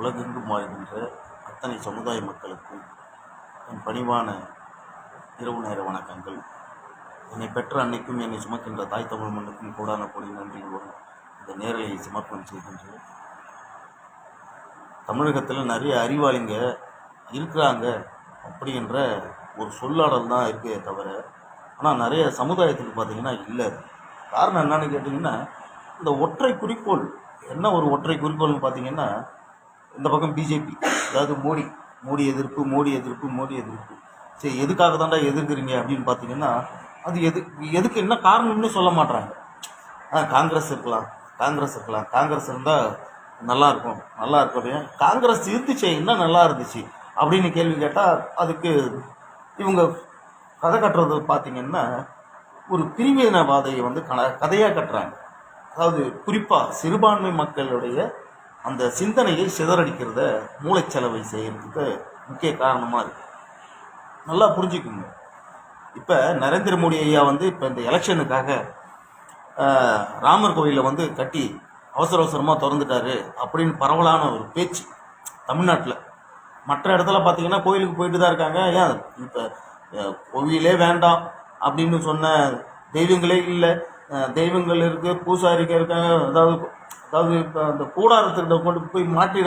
உலகெங்கும் வாழ்கின்ற அத்தனை சமுதாய மக்களுக்கும் என் பணிவான இரவு நேர வணக்கங்கள். என்னை பெற்ற அன்னைக்கும் என்னை சுமக்கின்ற தாய் தமிழ் மண்ணுக்கும் கூடான கோடி நன்றிகளோடு இந்த நேரலையை சமர்ப்பணம் செய்கின்றேன். தமிழகத்தில் நிறைய அறிவாளிங்க இருக்கிறாங்க அப்படின்ற ஒரு சொல்லாடல் தான் இருக்கே தவிர ஆனால் நிறைய சமுதாயத்துக்கு பார்த்தீங்கன்னா இல்லை. காரணம் என்னன்னு கேட்டிங்கன்னா இந்த ஒற்றை குறிக்கோள் என்ன ஒரு ஒற்றை குறிக்கோள்னு பார்த்தீங்கன்னா இந்த பக்கம் பிஜேபி அதாவது மோடி மோடி எதிர்ப்பு மோடி எதிர்ப்பு மோடி எதிர்ப்பு. சரி எதுக்காக தாண்டா எதிர்க்கிறீங்க அப்படின்னு பார்த்தீங்கன்னா அது எது எதுக்கு என்ன காரணம்னு சொல்ல மாட்டுறாங்க ஆ காங்கிரஸ் இருக்கலாம் காங்கிரஸ் இருக்கலாம். காங்கிரஸ் இருந்தால் நல்லா இருக்கும் நல்லா இருக்கும் அப்படின்னு. காங்கிரஸ் இருந்துச்சு என்ன நல்லா இருந்துச்சு அப்படின்னு கேள்வி கேட்டால் அதுக்கு இவங்க கதை கட்டுறது பார்த்திங்கன்னா ஒரு பிரிவினவாதையை வந்து கதையாக கட்டுறாங்க. அதாவது குறிப்பாக சிறுபான்மை மக்களுடைய அந்த சிந்தனையை சிதறடிக்கிறத மூளைச்சலவை செய்கிறதுக்கு முக்கிய காரணமாக இருக்குது நல்லா புரிஞ்சுக்குங்க. இப்போ நரேந்திர மோடி ஐயா வந்து இப்போ இந்த எலெக்ஷனுக்காக ராமர் கோயிலை வந்து கட்டி அவசர அவசரமாக திறந்துட்டாரு அப்படின்னு பரவலான ஒரு பேச்சு தமிழ்நாட்டில். மற்ற இடத்துல பார்த்தீங்கன்னா கோயிலுக்கு போயிட்டு தான் இருக்காங்க. ஏன் இப்போ கோவிலே வேண்டாம் அப்படின்னு சொன்ன தெய்வங்களே இல்லை. தெய்வங்கள் இருக்குது பூசாரிங்க இருக்காங்க அதாவது அதாவது இப்போ அந்த கூடாரத்திட்ட கொண்டு போய் மாட்டி